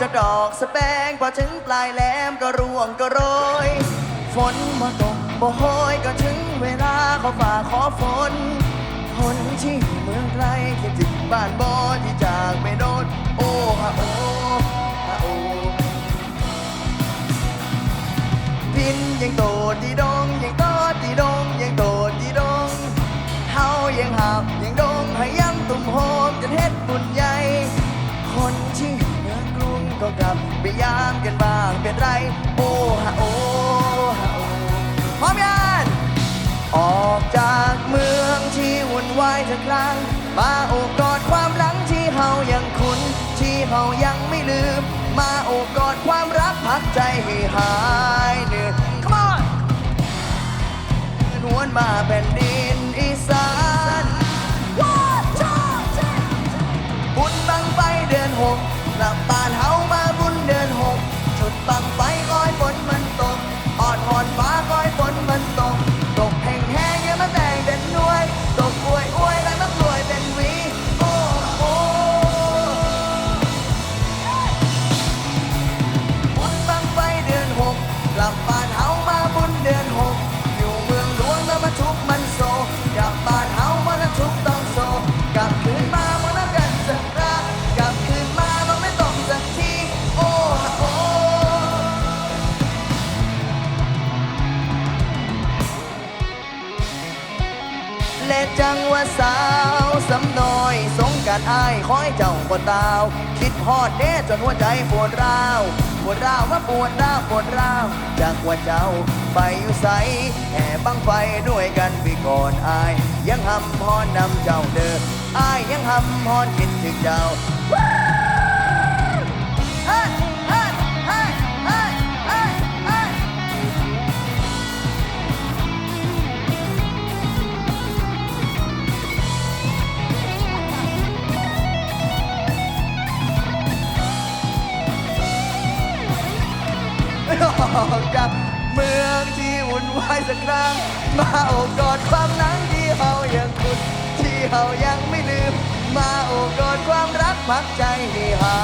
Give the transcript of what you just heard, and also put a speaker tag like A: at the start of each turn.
A: จะดอกสแปงพอถึงปลายแหลมก็ร่วงก็โรย ฝนมาตกบ่โหยก็ถึงเวลาเขาฝ่าขอฝนคนที่เมืองไกลคิดถึงบ้านบอที่จากไปโดนโอ้ฮะโอ้ฮะโอ้พินยังโตดีดงยังโตดีดงยังโตดีดงเฮายังหาบยังดงให้ยังตุ่มโฮมจนเฮ็ดบุญใหญ่คนที่ กลับไปยามกันบ้างเป็นไร โอ้ฮะโอ้ฮะโอ้พร้อมยังออกจากเมืองที่วุ่นวายสักครั้ง มาโอบกอดความหลังที่เฮายังคุ้น ที่เฮายังไม่ลืม มาโอบกอดความรักพักใจให้หายเหนื่อย Come on นวนมาแผ่นดิ และจังว่าสาวสำน้อย สงการอายคอยเจ้าปวดตาว คิดฮอดเด้จนหัวใจปวดร้าวปวดร้าวว่าปวดร้าวปวดร้าวจากว่าเจ้าไปอยู่ใสแห่บังไฟด้วยกันไปก่อนอาย ยังหำฮอนนำเจ้าเด้ออายยังหำหอนคิดถึงเจ้า ออกจากเมืองที่วุ่นวายสักครั้ง มาโอบกอดความหลังที่เฮายังคุณที่เฮายังไม่ลืม มาโอบกอดความรักพักใจให้หา